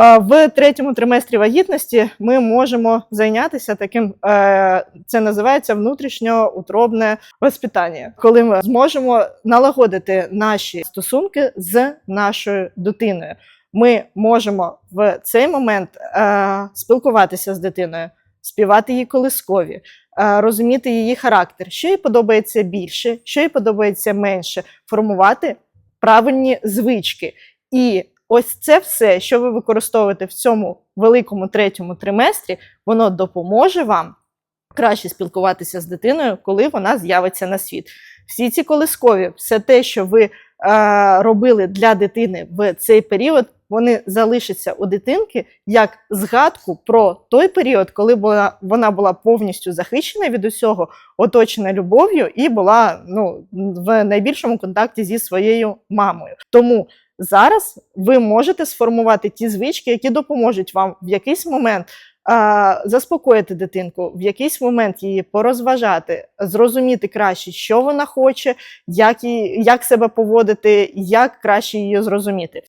В третьому триместрі вагітності ми можемо зайнятися таким, е, це називається внутрішньоутробне воспитання, коли ми зможемо налагодити наші стосунки з нашою дитиною. Ми можемо в цей момент е, спілкуватися з дитиною, співати їй колискові, е, розуміти її характер, що їй подобається більше, що їй подобається менше, формувати правильні звички. І ось це все, що ви використовуєте в цьому великому третьому триместрі, воно допоможе вам краще спілкуватися з дитиною, коли вона з'явиться на світ. Всі ці колискові, все те, що ви е, робили для дитини в цей період, вони залишаться у дитинки як згадку про той період, коли була, вона була повністю захищена від усього, оточена любов'ю і була ну, в найбільшому контакті зі своєю мамою. Тому зараз ви можете сформувати ті звички, які допоможуть вам в якийсь момент а, заспокоїти дитинку, в якийсь момент її порозважати, зрозуміти краще, що вона хоче, як, її, як себе поводити, як краще її зрозуміти.